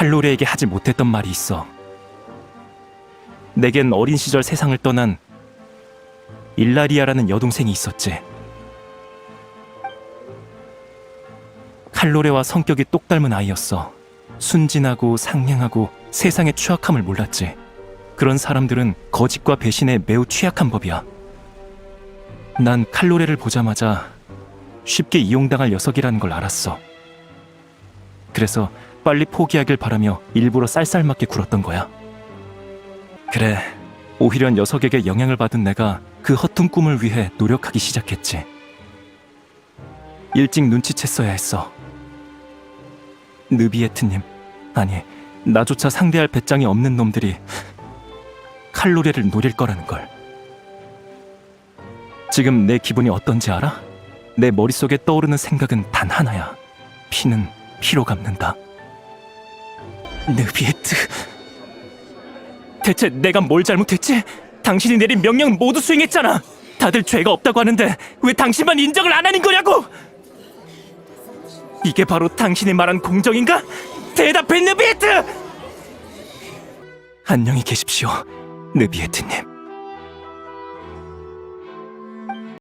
칼로레에게 하지 못했던 말이 있어. 내겐 어린 시절 세상을 떠난 일라리아라는 여동생이 있었지. 칼로레와 성격이 똑 닮은 아이였어. 순진하고 상냥하고 세상의 추악함을 몰랐지. 그런 사람들은 거짓과 배신에 매우 취약한 법이야. 난 칼로레를 보자마자 쉽게 이용당할 녀석이라는 걸 알았어. 그래서 빨리 포기하길 바라며 일부러 쌀쌀맞게 굴었던 거야. 그래, 오히려 녀석에게 영향을 받은 내가 그 허튼 꿈을 위해 노력하기 시작했지. 일찍 눈치챘어야 했어. 느비에트님, 아니, 나조차 상대할 배짱이 없는 놈들이 칼로레를 노릴 거라는 걸. 지금 내 기분이 어떤지 알아? 내 머릿속에 떠오르는 생각은 단 하나야. 피는 피로 갚는다. 느비에트. 대체 내가 뭘 잘못했지? 당신이 내린 명령 모두 수행했잖아. 다들 죄가 없다고 하는데 왜 당신만 인정을 안 하는 거냐고? 이게 바로 당신이 말한 공정인가? 대답해 느비에트! 안녕히 계십시오, 느비에트님.